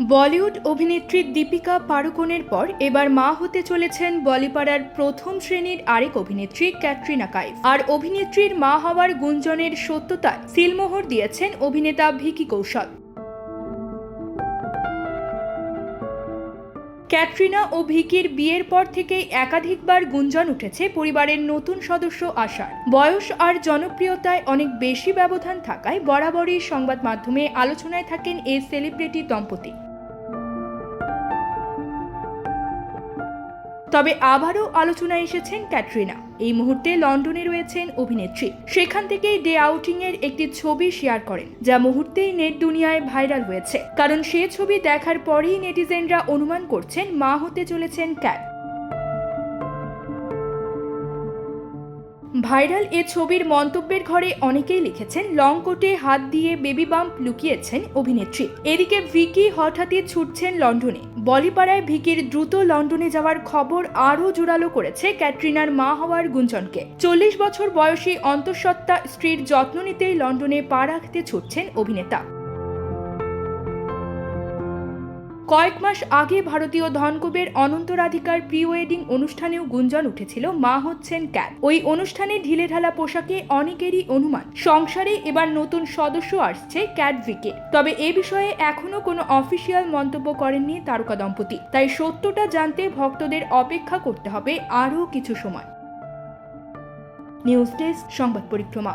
বলিউড অভিনেত্রী দীপিকা পাড়ুকোনের পর এবার মা হতে চলেছেন বলিপাড়ার প্রথম শ্রেণির আরেক অভিনেত্রী ক্যাটরিনা কাইফ। আর অভিনেত্রীর মা হওয়ার গুঞ্জনের সত্যতায় সিলমোহর দিয়েছেন অভিনেতা ভিকি কৌশল। ক্যাটরিনা ও ভিকির বিয়ের পর থেকেই একাধিকবার গুঞ্জন উঠেছে পরিবারের নতুন সদস্য আসার। বয়স আর জনপ্রিয়তায় অনেক বেশি ব্যবধান থাকায় বরাবরই সংবাদ মাধ্যমে আলোচনায় থাকেন এই সেলিব্রিটি দম্পতি। তবে আবারও আলোচনায় এসেছেন ক্যাটরিনা। এই মুহূর্তে লন্ডনে রয়েছেন অভিনেত্রী। সেখান থেকেই ডে আউটিং এর একটি ছবি শেয়ার করেন, যা মুহূর্তেই নেট দুনিয়ায় ভাইরাল হয়েছে। কারণ সে ছবি দেখার পরেই নেটিজেনরা অনুমান করছেন, মা হতে চলেছেন ক্যাট। ভাইরাল এ ছবির মন্তব্যের ঘরে অনেকেই লিখেছেন লং কোটে হাত দিয়ে বেবি বাম্প লুকিয়েছেন অভিনেত্রী। এদিকে ভিকি হঠাৎই ছুটছেন লন্ডনে। বলিপাড়ায় ভিকির দ্রুত লন্ডনে যাওয়ার খবর আরও জোরালো করেছে ক্যাটরিনার মা হওয়ার গুঞ্জনকে। চল্লিশ বছর বয়সী অন্তঃসত্ত্বা স্ত্রীর যত্ন নিতেই লন্ডনে পা রাখতে ছুটছেন অভিনেতা। কয়েক মাস আগে ভারতীয় ধনকুবের অনন্ত রাধিকার প্রি ওয়েডিং অনুষ্ঠানেও গুঞ্জন উঠেছিল মা হচ্ছেন ক্যাট ওই অনুষ্ঠানে ঢিলে ঢালা পোশাকে অনেকেরই অনুমান। সংসারে এবার নতুন সদস্য আসছে ক্যাট ভিকে তবে এ বিষয়ে এখনও কোনো অফিসিয়াল মন্তব্য করেননি তারকা দম্পতি। তাই সত্যটা জানতে ভক্তদের অপেক্ষা করতে হবে আরও কিছু সময়। নিউজ ডেস্ক সংবাদ পরিক্রমা।